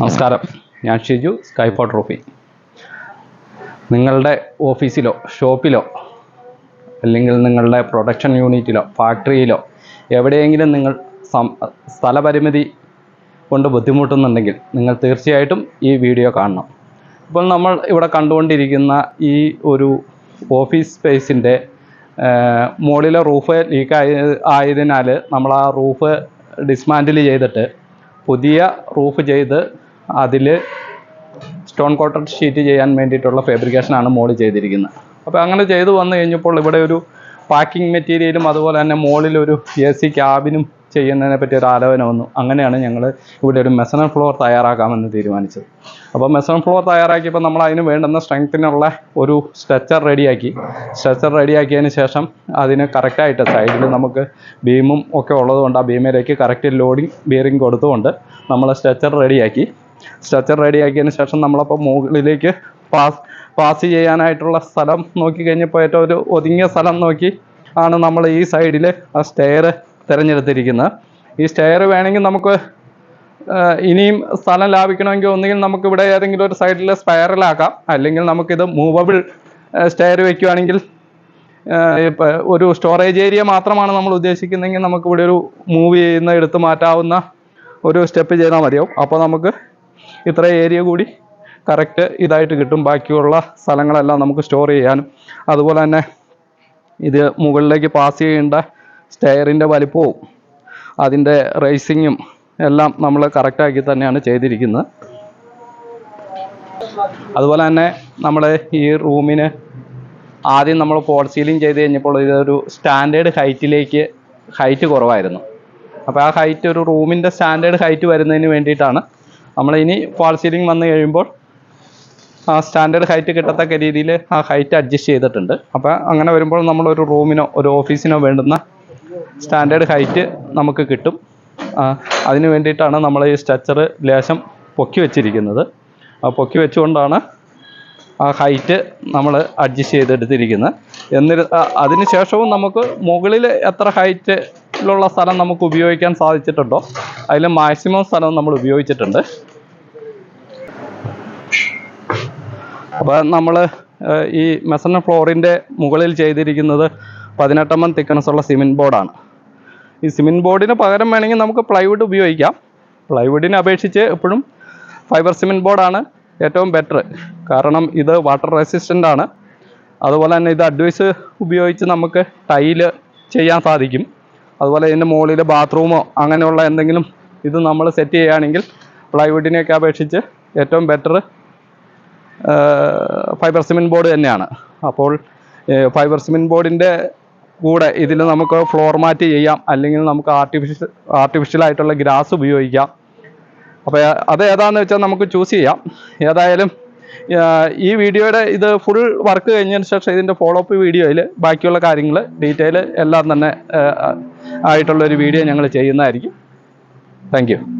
നമസ്കാരം. ഞാൻ ഷിജു സ്കൈഫോ ട്രോഫി. നിങ്ങളുടെ ഓഫീസിലോ ഷോപ്പിലോ അല്ലെങ്കിൽ നിങ്ങളുടെ പ്രൊഡക്ഷൻ യൂണിറ്റിലോ ഫാക്ടറിയിലോ എവിടെയെങ്കിലും നിങ്ങൾ സ്ഥലപരിമിതി കൊണ്ട് ബുദ്ധിമുട്ടുന്നുണ്ടെങ്കിൽ നിങ്ങൾ തീർച്ചയായിട്ടും ഈ വീഡിയോ കാണണം. ഇപ്പോൾ നമ്മൾ ഇവിടെ കണ്ടുകൊണ്ടിരിക്കുന്ന ഈ ഒരു ഓഫീസ് സ്പേസിന്റെ മുകളിലെ റൂഫ് ലീക്ക് ആയ ആയതിനാൽ നമ്മൾ ആ റൂഫ് ഡിസ്മാൻഡിൽ ചെയ്തിട്ട് പുതിയ റൂഫ് ചെയ്ത് അതിൽ സ്റ്റോൺ കോട്ടർ ഷീറ്റ് ചെയ്യാൻ വേണ്ടിയിട്ടുള്ള ഫാബ്രിക്കേഷനാണ് മോളിൽ ചെയ്തിരിക്കുന്നത്. അപ്പോൾ അങ്ങനെ ചെയ്തു വന്നു കഴിഞ്ഞപ്പോൾ ഇവിടെ ഒരു പാക്കിംഗ് മെറ്റീരിയലും അതുപോലെ തന്നെ മോളിലൊരു എ സി ക്യാബിനും ചെയ്യുന്നതിനെ പറ്റി ഒരു ആലോചന വന്നു. അങ്ങനെയാണ് ഞങ്ങൾ ഇവിടെ ഒരു മെസണൽ ഫ്ലോർ തയ്യാറാക്കാമെന്ന് തീരുമാനിച്ചത്. അപ്പോൾ മെസണൽ ഫ്ലോർ തയ്യാറാക്കിയപ്പോൾ നമ്മൾ അതിന് വേണ്ടുന്ന സ്ട്രെങ്ത്തിനുള്ള ഒരു സ്ട്രെച്ചർ റെഡിയാക്കി. സ്ട്രെച്ചർ റെഡിയാക്കിയതിന് ശേഷം അതിന് കറക്റ്റായിട്ട് സൈഡിൽ നമുക്ക് ബീമും ഒക്കെ ഉള്ളതുകൊണ്ട് ആ ബീമിലേക്ക് കറക്റ്റ് ലോഡിങ് ബിയറിങ് കൊടുത്തുകൊണ്ട് നമ്മൾ സ്ട്രെച്ചർ റെഡിയാക്കി. സ്ട്രക്ചർ റെഡിയാക്കിയതിന് ശേഷം നമ്മളപ്പോൾ മുകളിലേക്ക് പാസ് പാസ് ചെയ്യാനായിട്ടുള്ള സ്ഥലം നോക്കി കഴിഞ്ഞപ്പോൾ ഏറ്റവും ഒരു ഒതുങ്ങിയ സ്ഥലം നോക്കി ആണ് നമ്മൾ ഈ സൈഡിൽ ആ സ്റ്റെയർ തിരഞ്ഞെടുത്തിരിക്കുന്നത്. ഈ സ്റ്റെയർ വേണമെങ്കിൽ നമുക്ക് ഇനിയും സ്ഥലം ലാഭിക്കണമെങ്കിൽ ഒന്നുകിൽ നമുക്ക് ഇവിടെ ഏതെങ്കിലും ഒരു സൈഡിൽ സ്പൈറലാക്കാം അല്ലെങ്കിൽ നമുക്കിത് മൂവബിൾ സ്റ്റെയർ വെക്കുകയാണെങ്കിൽ ഒരു സ്റ്റോറേജ് ഏരിയ മാത്രമാണ് നമ്മൾ ഉദ്ദേശിക്കുന്നതെങ്കിൽ നമുക്ക് ഇവിടെ ഒരു മൂവ് ചെയ്യുന്ന എടുത്ത് മാറ്റാവുന്ന ഒരു സ്റ്റെപ്പ് ചെയ്താൽ മതിയാവും. അപ്പോൾ നമുക്ക് ഇത്ര ഏരിയ കൂടി കറക്റ്റ് ഇതായിട്ട് കിട്ടും. ബാക്കിയുള്ള സ്ഥലങ്ങളെല്ലാം നമുക്ക് സ്റ്റോർ ചെയ്യാനും. അതുപോലെ തന്നെ ഇത് മുകളിലേക്ക് പാസ് ചെയ്യേണ്ട സ്റ്റെയറിന്റെ വലിപ്പവും അതിന്റെ റേസിങ്ങും എല്ലാം നമ്മൾ കറക്റ്റാക്കി തന്നെയാണ് ചെയ്തിരിക്കുന്നത്. അതുപോലെ തന്നെ നമ്മൾ ഈ റൂമിന് ആദ്യം നമ്മൾ ഫോൾ സീലിംഗ് ചെയ്ത് കഴിഞ്ഞപ്പോൾ ഇതൊരു സ്റ്റാൻഡേർഡ് ഹൈറ്റിലേക്ക് ഹൈറ്റ് കുറവായിരുന്നു. അപ്പോൾ ആ ഹൈറ്റ് ഒരു റൂമിന്റെ സ്റ്റാൻഡേർഡ് ഹൈറ്റ് വരുന്നതിന് വേണ്ടിയിട്ടാണ് നമ്മൾ ഇനി ഫോൾ സീലിംഗ് വന്നു കഴിയുമ്പോൾ ആ സ്റ്റാൻഡേർഡ് ഹൈറ്റ് കിട്ടത്തക്ക രീതിയിൽ ആ ഹൈറ്റ് അഡ്ജസ്റ്റ് ചെയ്തിട്ടുണ്ട്. അപ്പോൾ അങ്ങനെ വരുമ്പോൾ നമ്മളൊരു റൂമിനോ ഒരു ഓഫീസിനോ വേണ്ടുന്ന സ്റ്റാൻഡേർഡ് ഹൈറ്റ് നമുക്ക് കിട്ടും. അതിന് വേണ്ടിയിട്ടാണ് നമ്മൾ ഈ സ്ട്രക്ചർ ലേശം പൊക്കി വെച്ചിരിക്കുന്നത്. ആ പൊക്കി വെച്ചുകൊണ്ടാണ് ആ ഹൈറ്റ് നമ്മൾ അഡ്ജസ്റ്റ് ചെയ്തെടുത്തിരിക്കുന്നത് എന്നിരു അതിന് ശേഷവും നമുക്ക് മുകളിൽ എത്ര ഹൈറ്റിലുള്ള സ്ഥലം നമുക്ക് ഉപയോഗിക്കാൻ സാധിച്ചിട്ടുണ്ടോ? അതിൽ മാക്സിമം സ്ഥലം നമ്മൾ ഉപയോഗിച്ചിട്ടുണ്ട്. അപ്പോൾ നമ്മൾ ഈ മെസണ ഫ്ലോറിന്റെ മുകളിൽ ചെയ്തിരിക്കുന്നത് പതിനെട്ടെം thickness ഉള്ള സിമെന്റ് ബോർഡാണ്. ഈ സിമെന്റ് ബോർഡിന് പകരം വേണമെങ്കിൽ നമുക്ക് പ്ലൈവുഡ് ഉപയോഗിക്കാം. പ്ലൈവുഡിനെ അപേക്ഷിച്ച് എപ്പോഴും ഫൈബർ സിമെന്റ് ബോർഡാണ് ഏറ്റവും ബെറ്റർ കാരണം ഇത് വാട്ടർ റെസിസ്റ്റന്റ് ആണ്. അതുപോലെ തന്നെ ഇത് അഡ്വൈസ് ഉപയോഗിച്ച് നമുക്ക് ടൈൽ ചെയ്യാൻ സാധിക്കും. അതുപോലെ ഇതിന്റെ മുകളിൽ ബാത്റൂമോ അങ്ങനെയുള്ള എന്തെങ്കിലും ഇത് നമ്മൾ സെറ്റ് ചെയ്യുകയാണെങ്കിൽ പ്ലൈവുഡിനെയൊക്കെ അപേക്ഷിച്ച് ഏറ്റവും ബെറ്റർ ഫൈബർ സിമെന്റ് ബോർഡ് തന്നെയാണ്. അപ്പോൾ ഫൈബർ സിമെന്റ് ബോർഡിന്റെ കൂടെ ഇതിൽ നമുക്ക് ഫ്ലോർ മാറ്റ് ചെയ്യാം. അല്ലെങ്കിൽ നമുക്ക് ആർട്ടിഫിഷ്യൽ ആയിട്ടുള്ള ഗ്രാസ് ഉപയോഗിക്കാം. അപ്പോൾ അത് ഏതാണെന്ന് വെച്ചാൽ നമുക്ക് ചൂസ് ചെയ്യാം. ഏതായാലും ഈ വീഡിയോയുടെ ഇത് ഫുൾ വർക്ക് കഴിഞ്ഞതിന് ശേഷം ഇതിന്റെ ഫോളോ അപ്പ് വീഡിയോയിൽ ബാക്കിയുള്ള കാര്യങ്ങൾ ഡീറ്റെയിൽ എല്ലാം തന്നെ ആയിട്ടുള്ള ആയിട്ടുള്ളൊരു വീഡിയോ ഞങ്ങൾ ചെയ്യുന്നതായിരിക്കും. താങ്ക്